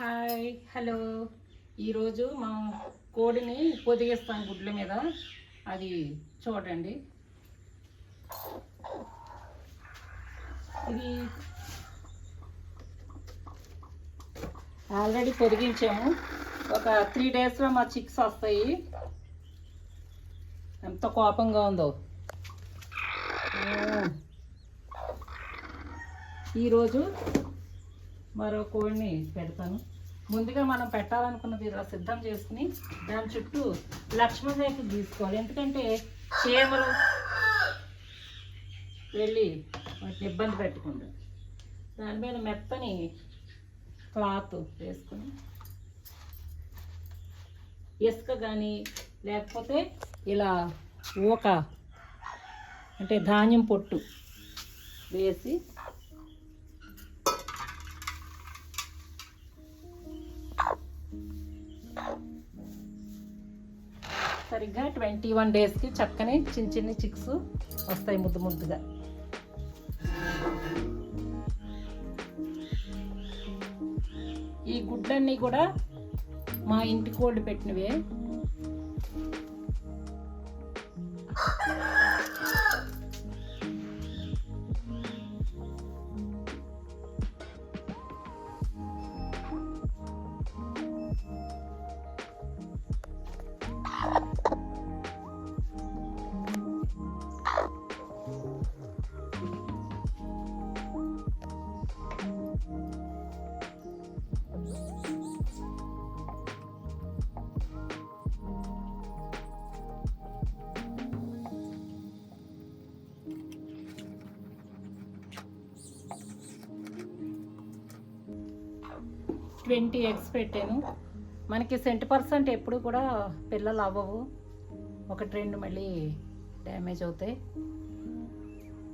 Hi hello. ఈరోజు మనం కోడిని పొదిగిస్తాం గుడ్ల మీద. అది చూడండి. ఇది ఆల్రెడీ పొదిగించాము. ఒక త్రీ డేస్లో మా చిక్స్ వస్తాయి. ఎంత కోపంగా ఉందో. ఈరోజు మరో కోడిని పెడతాను. ముందుగా మనం పెట్టాలనుకున్నది ఇలా సిద్ధం చేసుకుని దాని చుట్టూ లక్ష్మణరేఖ తీసుకోవాలి ఎందుకంటే చీమలు వెళ్ళి వాటిని ఇబ్బంది పెట్టకుండా దాని మీద మెత్తని క్లాత్ వేసుకుని ఇసుక కానీ లేకపోతే ఇలా ఊక అంటే ధాన్యం పొట్టు వేసి సరిగ్గా ట్వంటీ వన్ డేస్కి చక్కని చిన్న చిన్న చిక్స్ వస్తాయి ముద్దు ముద్దుగా. ఈ గుడ్లన్నీ కూడా మా ఇంటి కోళ్ళు పెట్టినవే. ట్వంటీ ఎగ్స్ పెట్టాను. మనకి సెంట్ పర్సెంట్ ఎప్పుడు కూడా పిల్లలు అవ్వవు. ఒకటి రెండు మళ్ళీ డ్యామేజ్ అవుతాయి.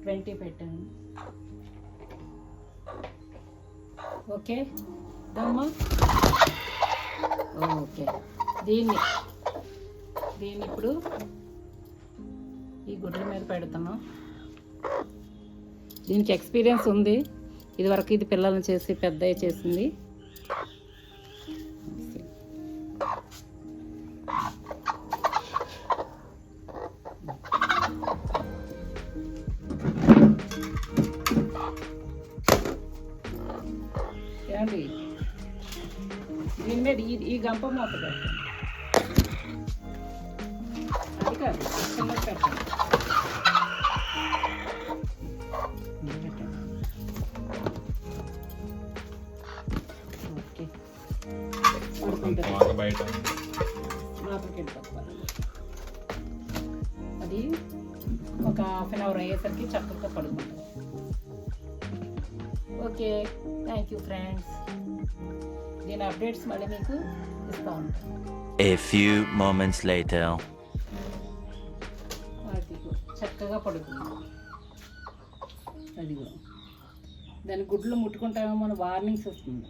ట్వంటీ పెట్టాను. ఓకే? దమ్మా? ఓకే. దీన్ని. దీన్ని ఇప్పుడు ఈ గుడ్ల మీద పెడుతున్నాం. దీనికి ఎక్స్పీరియన్స్ ఉంది. ఇదివరకు ఇది పిల్లల్ని చేసి పెద్ద చేసింది. ఏమండి దీని మీద ఈ ఈ గంప మూత పెట్టండి అది కాదు చిన్నది పెట్టండి బయట. అది ఒక హాఫ్ అన్ అవర్ అయ్యేసరికి చక్కగా పడుకుంటుంది. ఓకే థ్యాంక్ యూ ఫ్రెండ్స్ దీని అప్డేట్స్ మళ్ళీ మీకు ఇస్తా ఉంటాను A few moments later. అదిగో చక్కగా పడుకుంది. అదిగో. దాని గుడ్లు ముట్టుకుంటామేమో అని వార్నింగ్స్ వస్తుంది.